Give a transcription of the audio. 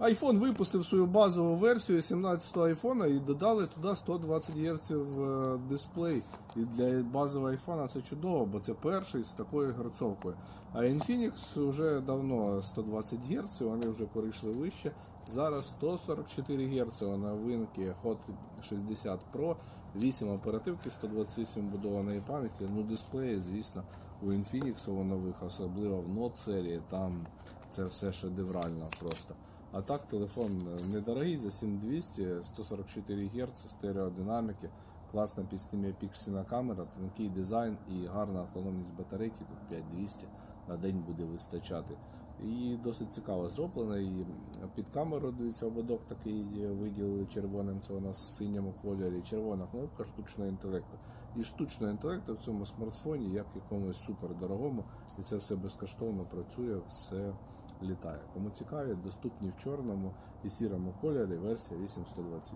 iPhone випустив свою базову версію 17 айфона і додали туди 120 Гц дисплей. І для базового айфона це чудово, бо це перший з такою герцовкою. А Infinix вже давно 120 Гц, вони вже перейшли вище. Зараз 144 Гц новинки Hot 60 Pro, 8 оперативки, 128 будованої пам'яті. Ну, дисплеї, звісно, у Infinix у нових, особливо в Note серії, там це все шедеврально просто. А так телефон недорогий за 7200, 144 Гц, стереодинаміки, класна 5-мегапіксельна камера, тонкий дизайн і гарна автономність батарейки, тут 5200 на день буде вистачати. І досить цікаво зроблено. І під камеру дивіться, ободок такий виділили червоним, це у нас в синьому кольорі. Червона кнопка штучного інтелекту. І штучного інтелекту в цьому смартфоні, як в якомусь супердорогому, і це все безкоштовно працює, все літає. Кому цікаві, доступні в чорному і сірому кольорі версія 8128.